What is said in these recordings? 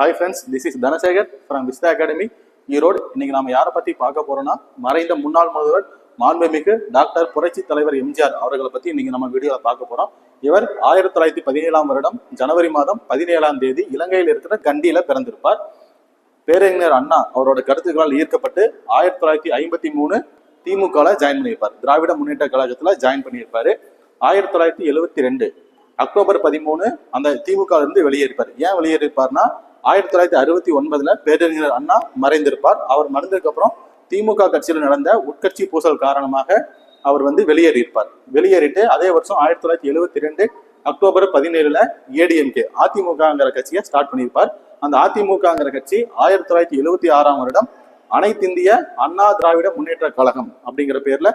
Hi friends this is Dhanasekar from Vista academy Erode இன்னைக்கு நாம யாரை பத்தி பார்க்க போறோம்னா மறைந்த முன்னாள் முதல்வர் மாண்புமிகு டாக்டர் புரட்சி தலைவர் எம்ஜிஆர் அவர்களை பத்தி இன்னைக்கு நம்ம வீடியோவில் பார்க்க போறோம். இவர் ஆயிரத்தி தொள்ளாயிரத்தி பதினேழாம் வருடம் ஜனவரி மாதம் பதினேழாம் தேதி இலங்கையில் இருக்கிற கண்டியில பிறந்திருப்பார். பேரறிஞர் அண்ணா அவரோட கருத்துக்களால் ஈர்க்கப்பட்டு ஆயிரத்தி தொள்ளாயிரத்தி ஐம்பத்தி மூணு திமுகவில் ஜாயின் பண்ணியிருப்பார். திராவிட முன்னேற்ற கழகத்தில் ஜாயின் பண்ணியிருப்பாரு. ஆயிரத்தி தொள்ளாயிரத்தி எழுவத்தி ரெண்டு அக்டோபர் பதிமூணு அந்த திமுக இருந்து வெளியேறிப்பார். ஏன் வெளியேறிப்பார்னா ஆயிரத்தி தொள்ளாயிரத்தி அறுபத்தி ஒன்பதுல பேரறிஞர் அண்ணா மறைந்திருப்பார். அவர் மறைந்ததுக்கு அப்புறம் திமுக கட்சியில் நடந்த உட்கட்சி பூசல் காரணமாக அவர் வந்து வெளியேறியிருப்பார். வெளியேறிட்டு அதே வருஷம் ஆயிரத்தி தொள்ளாயிரத்தி எழுபத்தி ரெண்டு அக்டோபர் பதினேழுல ஏடிஎம்கே அதிமுகங்கிற கட்சியை ஸ்டார்ட் பண்ணியிருப்பார். அந்த அதிமுகங்கிற கட்சி ஆயிரத்தி தொள்ளாயிரத்தி எழுபத்தி ஆறாம் வருடம் அனைத்திந்திய அண்ணா திராவிட முன்னேற்ற கழகம் அப்படிங்கிற பேர்ல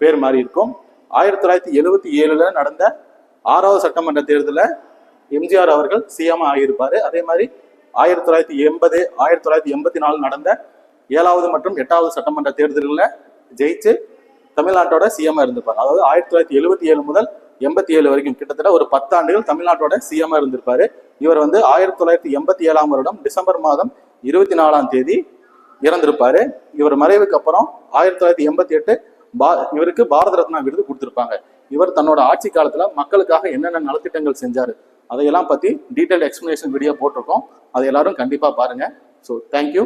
பேர் மாறி இருக்கும் ஆயிரத்தி தொள்ளாயிரத்தி எழுபத்தி ஏழுல நடந்த ஆறாவது சட்டமன்ற தேர்தலில் எம்ஜிஆர் அவர்கள் சிஎம் ஆகியிருப்பாரு. அதே மாதிரி ஆயிரத்தி தொள்ளாயிரத்தி எண்பது ஆயிரத்தி தொள்ளாயிரத்தி எண்பத்தி நாலு நடந்த ஏழாவது மற்றும் எட்டாவது சட்டமன்ற தேர்தல்களில் ஜெயிச்சு தமிழ்நாட்டோட சிஎம் இருந்திருப்பார். அதாவது ஆயிரத்தி தொள்ளாயிரத்தி எழுபத்தி ஏழு முதல் எண்பத்தி ஏழு வரைக்கும் கிட்டத்தட்ட ஒரு பத்தாண்டுகள் தமிழ்நாட்டோட சிஎம் இருந்திருப்பாரு. இவர் வந்து ஆயிரத்தி தொள்ளாயிரத்தி எண்பத்தி ஏழாம் வருடம் டிசம்பர் மாதம் இருபத்தி நாலாம் தேதி இறந்திருப்பாரு. இவர் மறைவுக்கு அப்புறம் ஆயிரத்தி தொள்ளாயிரத்தி எண்பத்தி எட்டு பா இவருக்கு பாரத ரத்னா விருது கொடுத்திருப்பாங்க. இவர் தன்னோட ஆட்சி காலத்துல மக்களுக்காக என்னென்ன நலத்திட்டங்கள் செஞ்சாரு அதையெல்லாம் பற்றி டீட்டெயில் எக்ஸ்ப்ளனேஷன் வீடியோ போட்டிருக்கோம். அதை எல்லாரும் கண்டிப்பாக பாருங்கள் ஸோ தேங்க்யூ